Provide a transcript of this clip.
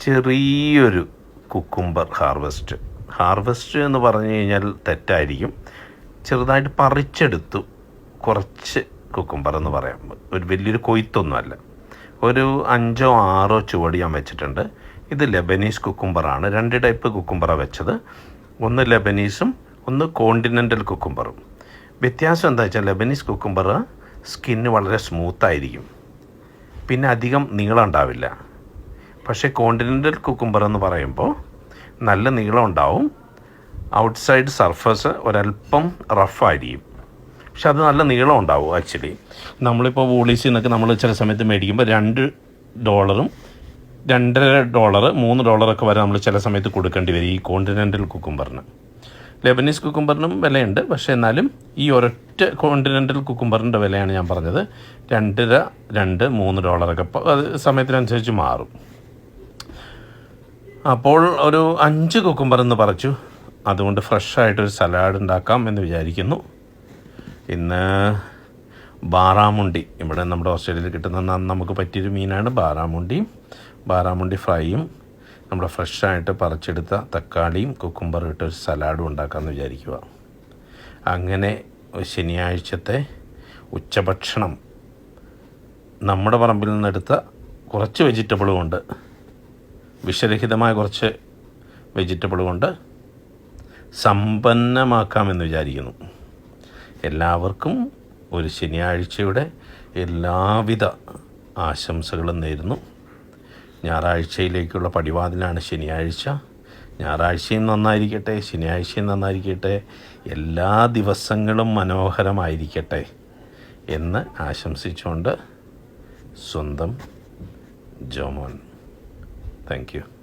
ചെറിയൊരു cucumber harvest. Harvest എന്ന് പറഞ്ഞു കഴിഞ്ഞാൽ തെറ്റായിരിക്കും. ചെറുതായിട്ട് പറിച്ചെടുത്തു. കുറച്ച് കുക്കുംബർ എന്ന് പറയാം. ഒരു വലിയൊരു കൊയ്ത്തൊന്നുമല്ല. ഒരു അഞ്ചോ ആറോ ചുവട് ഞാൻ വെച്ചിട്ടുണ്ട്. ഇത് ലെബനീസ് കുക്കുംബറാണ്. രണ്ട് ടൈപ്പ് കുക്കുംബറാണ് വെച്ചത്. ഒന്ന് ലെബനീസും ഒന്ന് കോണ്ടിനെന്റൽ കുക്കുംബറും. വ്യത്യാസം എന്താ വെച്ചാൽ ലെബനീസ് കുക്കുംബർ സ്കിന്ന് വളരെ സ്മൂത്തായിരിക്കും. പിന്നെ അധികം നീളം ഉണ്ടാവില്ല. പക്ഷേ കോണ്ടിനെന്റൽ കുക്കുംബർ എന്ന് പറയുമ്പോൾ നല്ല നീളം ഉണ്ടാവും. ഔട്ട്സൈഡ് സർഫസ് ഒരല്പം റഫായിരിക്കും പക്ഷെ അത് നല്ല നീളം ഉണ്ടാവും ആക്ച്വലി നമ്മളിപ്പോൾ വൂളീസിൽ നിന്നൊക്കെ നമ്മൾ ചില സമയത്ത് മേടിക്കുമ്പോൾ രണ്ട് ഡോളറും രണ്ടര ഡോളർ മൂന്ന് ഡോളറൊക്കെ വരെ നമ്മൾ ചില സമയത്ത് കൊടുക്കേണ്ടി വരും ഈ കോണ്ടിനെന്റൽ കുക്കുംബറിന് ലെബനീസ് കുക്കുംബറിനും വിലയുണ്ട്. പക്ഷേ എന്നാലും ഈ ഒരൊറ്റ കോണ്ടിനെന്റൽ കുക്കുംബറിന്റെ വിലയാണ് ഞാൻ പറഞ്ഞത്. രണ്ടര രണ്ട് മൂന്ന് ഡോളറൊക്കെ അത് സമയത്തിനനുസരിച്ച് മാറും. അപ്പോൾ ഒരു അഞ്ച് കുക്കുംബർ എന്ന് പറിച്ചു. അതുകൊണ്ട് ഫ്രഷായിട്ടൊരു സലാഡ് ഉണ്ടാക്കാം എന്ന് വിചാരിക്കുന്നു. ഇന്ന് ബാറാമുണ്ടി. ഇവിടെ നമ്മുടെ ഓസ്ട്രേലിയയിൽ കിട്ടുന്ന നമുക്ക് പറ്റിയൊരു മീനാണ് ബാറാമുണ്ടിയും ബാറാമുണ്ടി ഫ്രൈയും നമ്മുടെ ഫ്രഷായിട്ട് പറിച്ചെടുത്ത തക്കാളിയും കുക്കുംബറും ഇട്ടൊരു സലാഡും ഉണ്ടാക്കാമെന്ന് വിചാരിക്കുക. അങ്ങനെ ശനിയാഴ്ചത്തെ ഉച്ചഭക്ഷണം നമ്മുടെ പറമ്പിൽ നിന്നെടുത്ത കുറച്ച് വെജിറ്റബിളും കൊണ്ട് വിഷരഹിതമായ കുറച്ച് വെജിറ്റബിൾ കൊണ്ട് സമ്പന്നമാക്കാമെന്ന് വിചാരിക്കുന്നു. എല്ലാവർക്കും ഒരു ശനിയാഴ്ചയുടെ എല്ലാവിധ ആശംസകളും നേരുന്നു. ഞായറാഴ്ചയിലേക്കുള്ള പടിവാതിലാണ് ശനിയാഴ്ച. ഞായറാഴ്ചയും നന്നായിരിക്കട്ടെ ശനിയാഴ്ചയും നന്നായിരിക്കട്ടെ എല്ലാ ദിവസങ്ങളും മനോഹരമായിരിക്കട്ടെ എന്ന് ആശംസിച്ചുകൊണ്ട് സ്വന്തം ജോമോൻ Thank you.